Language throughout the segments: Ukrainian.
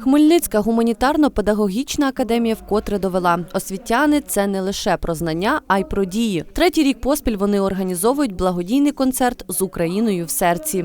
Хмельницька гуманітарно-педагогічна академія вкотре довела. Освітяни це не лише про знання, а й про дії. Третій рік поспіль вони організовують благодійний концерт з Україною в серці.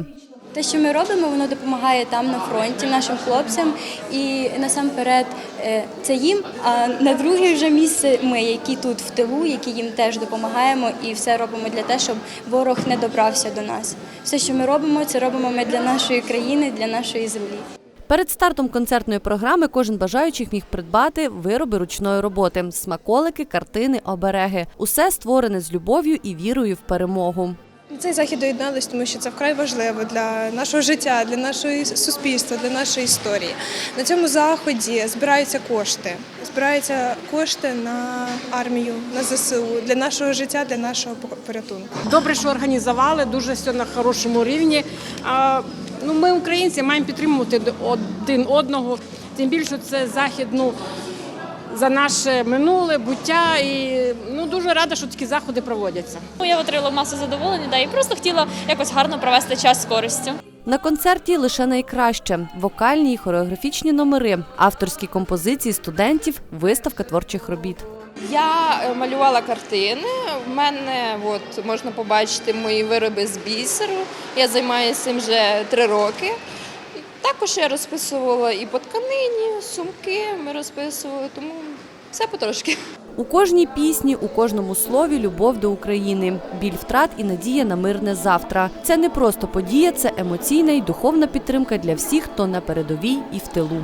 Те, що ми робимо, воно допомагає там на фронті нашим хлопцям. І насамперед е, це їм. А на друге вже місце ми, які тут в тилу, які їм теж допомагаємо, і все робимо для того, щоб ворог не добрався до нас. Все, що ми робимо, це робимо ми для нашої країни, для нашої землі. Перед стартом концертної програми кожен бажаючих міг придбати вироби ручної роботи: смаколики, картини, обереги. Усе створене з любов'ю і вірою в перемогу. Цей захід доєднались, тому що це вкрай важливо для нашого життя, для нашого суспільства, для нашої історії. На цьому заході збираються кошти. Збираються кошти на армію, на ЗСУ, для нашого життя, для нашого порятунку. Добре, що організували, дуже все на хорошому рівні. Ну, ми, українці, маємо підтримувати один одного. Тим більше це захід ну, за наше минуле буття. І ну, дуже рада, що такі заходи проводяться. Ну, Я отримала масу задоволення, да, і просто хотіла якось гарно провести час з користю. На концерті лише найкраще: вокальні і хореографічні номери, авторські композиції студентів, виставка творчих робіт. Я е, малювала картини. В мене от, можна побачити мої вироби з бісеру. Я займаюся цим вже три роки. Також я розписувала і по тканині, сумки ми розписували, тому все потрошки. У кожній пісні, у кожному слові любов до України, біль втрат і надія на мирне завтра. Це не просто подія, це емоційна і духовна підтримка для всіх, хто на передовій і в тилу.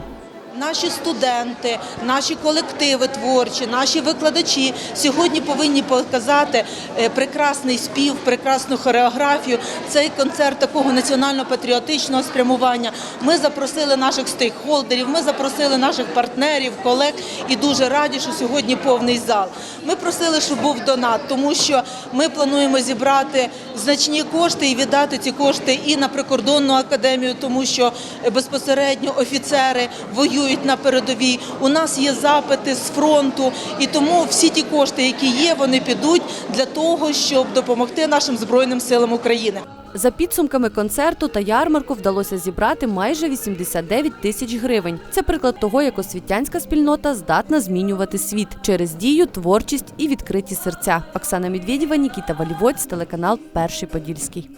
Наші студенти, наші колективи творчі, наші викладачі сьогодні повинні показати е, прекрасний спів, прекрасну хореографію. Цей концерт такого національно-патріотичного спрямування. Ми запросили наших стейкхолдерів, ми запросили наших партнерів, колег і дуже раді, що сьогодні повний зал. Ми просили, щоб був донат, тому що ми плануємо зібрати значні кошти і віддати ці кошти і на прикордонну академію, тому що е, безпосередньо офіцери воюють на передовій. У нас є запити з фронту, і тому всі ті кошти, які є, вони підуть для того, щоб допомогти нашим збройним силам України. За підсумками концерту та ярмарку вдалося зібрати майже 89 тисяч гривень. Це приклад того, як освітянська спільнота здатна змінювати світ через дію, творчість і відкриті серця. Оксана Медведєва, Нікіта Валівоць, телеканал Перший Подільський.